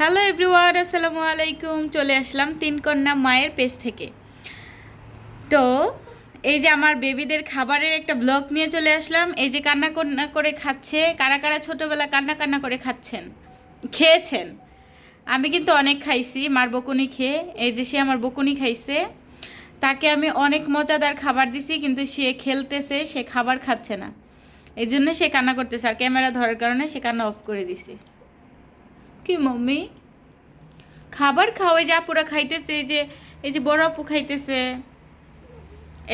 Hello everyone আসসালামু আলাইকুম। চলে আসলাম তিন কন্যা মায়ের পেজ থেকে। তো, এই যে আমার বেবিদের খাবারের একটা ব্লগ নিয়ে চলে আসলাম। এই যে কান্না কান্না করে খাচ্ছে, কারা কারা ছোটোবেলা কান্না কান্না করে খাচ্ছেন, খেয়েছেন? আমি কিন্তু অনেক খাইছি, মার বকুনি খেয়ে। এই যে সে আমার বকুনি খাইছে, তাকে আমি অনেক মজাদার খাবার দিছি, কিন্তু সে খেলতেছে, সে খাবার খাচ্ছে না। এই জন্য সে কান্না করতেছে, আর ক্যামেরা ধরার কারণে সে কান্না অফ করে দিছে। কি মাম্মি? খাবার খাও এই যে আপুরা খাইতেছে এই যে এই যে বড় আপু খাইতেছে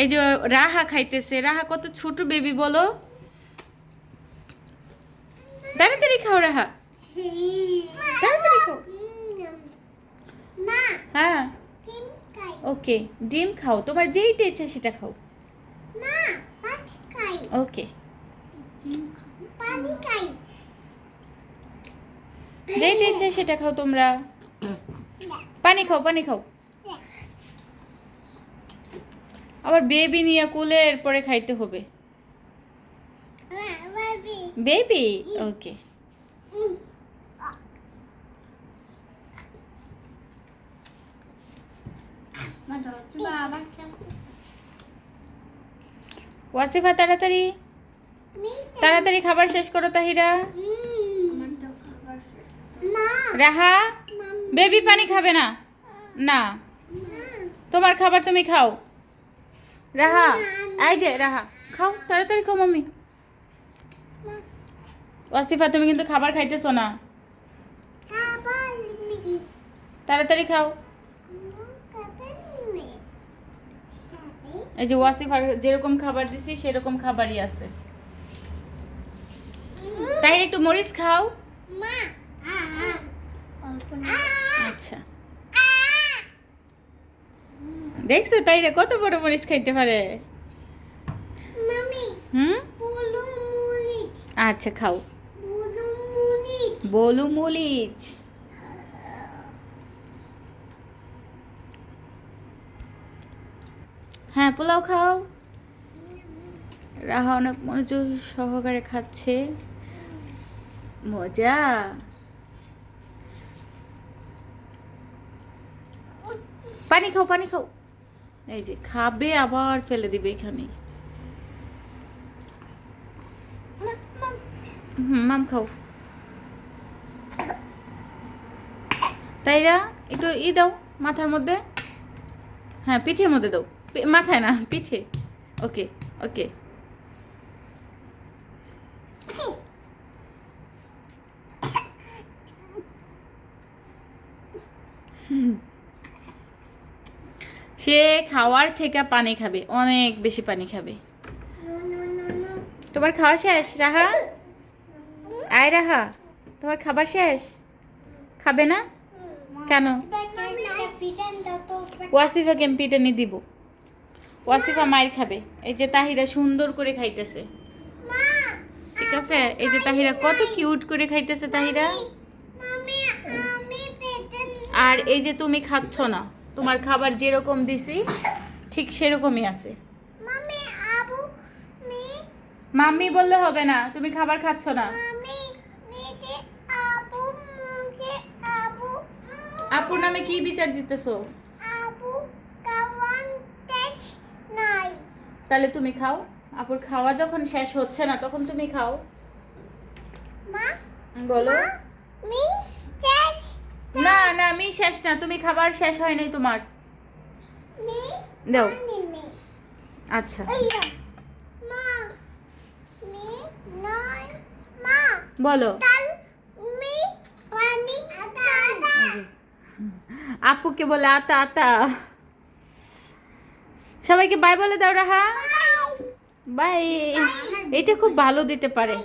এই যে রাহা খাইতেছে রাহা কত ছোট বেবি বলো। তাড়াতাড়ি খাও রাহা। তাড়াতাড়ি খাও। হ্যাঁ। ওকে ডিম খাও তোমার যেইটা ইচ্ছা সেটা খাও। ওকে। পানি খাই। যেইটা ইচ্ছা সেটা খাও তোমরা। পানি খাও পানি খাও। আবার বেবি নিয়ে কুলে এরপরে খাইতে হবে। বেবি? ওকে। ওয়াসিফা, তাড়াতাড়ি। তাড়াতাড়ি খাবার শেষ করো, তাহিরা আমার তো খাবার শেষ মা রাহা বেবি পানি খাবে না? না। তোমার খাবার তুমি খাও। রাহা এই যে রাহা খাও তাড়াতাড়ি খাও মাম্মি। ওয়াসিফা তুমি কিন্তু খাবার খাইতেছো না। তাড়াতাড়ি খাও। এই যে ওয়াসিফার যেরকম খাবার দিছি সেরকম খাবারই আছে। তাই একটু মরিচ খাও। মা। আচ্ছা। দেখছ তাই রে কত বড় মরিচ খাইতে পারে? হুম? আচ্ছা খাও। বলু মরিচ হ্যাঁ পোলাও খাও। রাহা অনেক মনোযোগ সহকারে খাচ্ছে। মজা। পানি খাও পানি খাও। এই যে খাবে, আবার ফেলে দিবে এখানে হুম, মাম খাও। তাইরা, একটু ই দাও মাথার মধ্যে। হ্যাঁ পিঠের মধ্যে দাও। মাথায় না, পিঠে। ওকে ওকে। সে খাওয়ার থেকে পানি খাবে অনেক বেশি পানি খাবে। তোমার খাওয়া শেষ রাহা? আয় রাহা তোমার খাবার শেষ? খাবে না? কেন? ওয়াসিফাকে আমি পিটানি দিব। ওয়াসিফা মায়ের খাবে। এই যে তাহিরা সুন্দর করে খাইতেছে। ঠিক আছে? এই যে তাহিরা কত কিউট করে খাইতেছে তাহিরা। আর এই যে তুমি খাচ্ছ না। তোমার খাবার যেরকম দিছি ঠিক সেরকমই আছে। মাম্মি বললে হবে না তুমি খাবার খাচ্ছ না। আপুর নামে কি বিচার দিতেছো? তাহলে তুমি খাও। আপুর খাওয়া যখন শেষ হচ্ছে না তখন তুমি খাও। বলো। না না আমি শেষ না তুমি খাবার শেষ হয় নাই তোমার। দাও। আচ্ছা। বলো। আপুকে বলে আতা আতা। সবাইকে বাই বলে দাও রাহা। বাই এটা খুব ভালো দিতে পারে।